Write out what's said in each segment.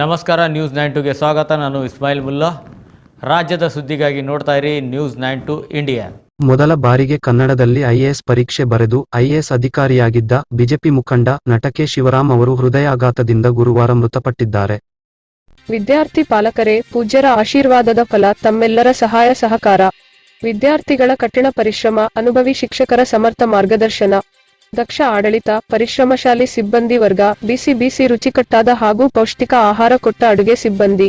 ನಮಸ್ಕಾರ news nine ಟುಗೆ ಸ್ವಾಗತ. ನಾನು ಇಸ್ಮಾಯಿಲ್ ಮುಲ್ಲಾ. ರಾಜ್ಯದ ಸುದ್ದಿಗಾಗಿ ನೋಡ್ತಾ ಇರಿ ನ್ಯೂಸ್ ನೈನ್ ಟು ಇಂಡಿಯಾ ಮೊದಲ ಬಾರಿಗೆ ಕನ್ನಡದಲ್ಲಿ ಐಎಎಸ್ ಪರೀಕ್ಷೆ ಬರೆದು ಐಎಎಸ್ ಅಧಿಕಾರಿಯಾಗಿದ್ದ ಬಿಜೆಪಿ ಮುಖಂಡ ನಟಕೆ ಶಿವರಾಮ್ ಅವರು ಹೃದಯಾಘಾತದಿಂದ ಗುರುವಾರ ಮೃತಪಟ್ಟಿದ್ದಾರೆ. ವಿದ್ಯಾರ್ಥಿ ಪಾಲಕರೇ ಪೂಜ್ಯರ ಆಶೀರ್ವಾದದ ಫಲ ತಮ್ಮೆಲ್ಲರ ಸಹಾಯ ಸಹಕಾರ. ವಿದ್ಯಾರ್ಥಿಗಳ ಕಠಿಣ ಪರಿಶ್ರಮ ಅನುಭವಿ ಶಿಕ್ಷಕರ ಸಮರ್ಥ ಮಾರ್ಗದರ್ಶನ. ದಕ್ಷ ಆಡಳಿತ ಪರಿಶ್ರಮಶಾಲಿ ಸಿಬ್ಬಂದಿ ವರ್ಗ ಬಿಸಿ ಬಿಸಿ ರುಚಿಕಟ್ಟಾದ ಹಾಗೂ ಪೌಷ್ಟಿಕ ಆಹಾರ ಕೊಟ್ಟ ಅಡುಗೆ ಸಿಬ್ಬಂದಿ.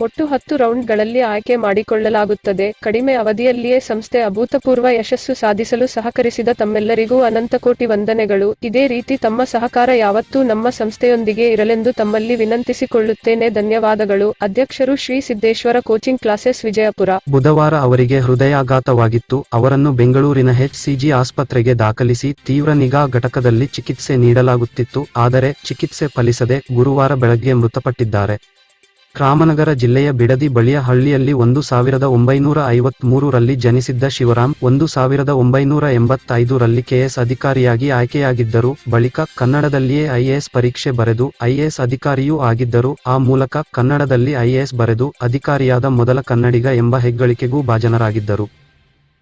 ಒಟ್ಟು ಹತ್ತು ರೌಂಡ್ಗಳಲ್ಲಿ ಆಯ್ಕೆ ಮಾಡಿಕೊಳ್ಳಲಾಗುತ್ತದೆ. ಕಡಿಮೆ ಅವಧಿಯಲ್ಲಿಯೇ ಸಂಸ್ಥೆ ಅಭೂತಪೂರ್ವ ಯಶಸ್ಸು ಸಾಧಿಸಲು ಸಹಕರಿಸಿದ ತಮ್ಮೆಲ್ಲರಿಗೂ ಅನಂತಕೋಟಿ ವಂದನೆಗಳು. ಇದೇ ರೀತಿ ತಮ್ಮ ಸಹಕಾರ ಯಾವತ್ತೂ ನಮ್ಮ ಸಂಸ್ಥೆಯೊಂದಿಗೆ ಇರಲೆಂದು ತಮ್ಮಲ್ಲಿ ವಿನಂತಿಸಿಕೊಳ್ಳುತ್ತೇನೆ. ಧನ್ಯವಾದಗಳು. ಅಧ್ಯಕ್ಷರು ಶ್ರೀ ಸಿದ್ದೇಶ್ವರ ಕೋಚಿಂಗ್ ಕ್ಲಾಸೆಸ್ ವಿಜಯಪುರ. ಬುಧವಾರ ಅವರಿಗೆ ಹೃದಯಾಘಾತವಾಗಿತ್ತು. ಅವರನ್ನು ಬೆಂಗಳೂರಿನ ಎಚ್ಸಿಜಿ ಆಸ್ಪತ್ರೆಗೆ ದಾಖಲಿಸಿ ತೀವ್ರ ನಿಗಾ ಘಟಕದಲ್ಲಿ ಚಿಕಿತ್ಸೆ ನೀಡಲಾಗುತ್ತಿತ್ತು. ಆದರೆ ಚಿಕಿತ್ಸೆ ಫಲಿಸದೆ ಗುರುವಾರ ಬೆಳಗ್ಗೆ ಮೃತಪಟ್ಟಿದ್ದಾರೆ. ರಾಮನಗರ ಜಿಲ್ಲೆಯ ಬಿಡದಿ ಬಳಿಯ ಹಳ್ಳಿಯಲ್ಲಿ ಒಂದು ಸಾವಿರದ ಒಂಬೈನೂರ ಐವತ್ಮೂರರಲ್ಲಿ ಜನಿಸಿದ್ದ ಶಿವರಾಮ್, ಒಂದು ಸಾವಿರದ ಒಂಬೈನೂರ ಎಂಬತ್ತೈದರಲ್ಲಿ ಕೆಎಸ್ ಅಧಿಕಾರಿಯಾಗಿ ಆಯ್ಕೆಯಾಗಿದ್ದರು. ಬಳಿಕ ಕನ್ನಡದಲ್ಲಿಯೇ ಐಎಎಸ್ ಪರೀಕ್ಷೆ ಬರೆದು ಐಎಎಸ್ ಅಧಿಕಾರಿಯೂ ಆಗಿದ್ದರು. ಆ ಮೂಲಕ ಕನ್ನಡದಲ್ಲಿ ಐಎಎಸ್ ಬರೆದು ಅಧಿಕಾರಿಯಾದ ಮೊದಲ ಕನ್ನಡಿಗ ಎಂಬ ಹೆಗ್ಗಳಿಕೆಗೂ ಭಾಜನರಾಗಿದ್ದರು.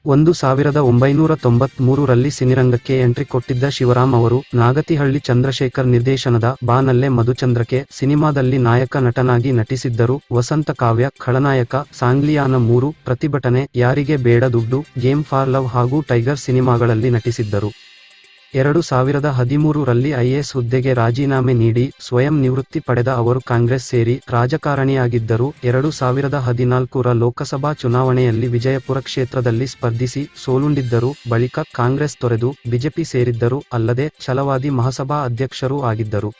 ಒಂದು ಸಾವಿರದ ಒಂಬೈನೂರ ತೊಂಬತ್ಮೂರರಲ್ಲಿ ಸಿನಿರಂಗಕ್ಕೆ ಎಂಟ್ರಿ ಕೊಟ್ಟಿದ್ದ ಶಿವರಾಮ್ ಅವರು, ನಾಗತಿಹಳ್ಳಿ ಚಂದ್ರಶೇಖರ್ ನಿರ್ದೇಶನದ ಬಾನಲ್ಲೆ ಮಧುಚಂದ್ರಕ್ಕೆ ಸಿನಿಮಾದಲ್ಲಿ ನಾಯಕ ನಟನಾಗಿ ನಟಿಸಿದ್ದರು. ವಸಂತ ಕಾವ್ಯ, ಖಳನಾಯಕ, ಸಾಂಗ್ಲಿಯಾನ ಮೂರು ಪ್ರತಿಭಟನೆ, ಯಾರಿಗೆ ಬೇಡ ದುಡ್ಡು, ಗೇಮ್ ಫಾರ್ ಲವ್ ಹಾಗೂ ಟೈಗರ್ ಸಿನಿಮಾಗಳಲ್ಲಿ ನಟಿಸಿದ್ದರು. ಎರಡು ಸಾವಿರದ ಹದಿಮೂರರಲ್ಲಿ ಐಎಎಸ್ ಹುದ್ದೆಗೆ ರಾಜೀನಾಮೆ ನೀಡಿ ಸ್ವಯಂ ನಿವೃತ್ತಿ ಪಡೆದ ಅವರು ಕಾಂಗ್ರೆಸ್ ಸೇರಿ ರಾಜಕಾರಣಿಯಾಗಿದ್ದರು ಎರಡು ಸಾವಿರದ ಹದಿನಾಲ್ಕರ ಲೋಕಸಭಾ ಚುನಾವಣೆಯಲ್ಲಿ ವಿಜಯಪುರ ಕ್ಷೇತ್ರದಲ್ಲಿ ಸ್ಪರ್ಧಿಸಿ ಸೋಲುಂಡಿದ್ದರು ಬಳಿಕ ಕಾಂಗ್ರೆಸ್ ತೊರೆದು ಬಿಜೆಪಿ ಸೇರಿದ್ದರು ಅಲ್ಲದೆ ಛಲವಾದಿ ಮಹಾಸಭಾ ಅಧ್ಯಕ್ಷರೂ ಆಗಿದ್ದರು.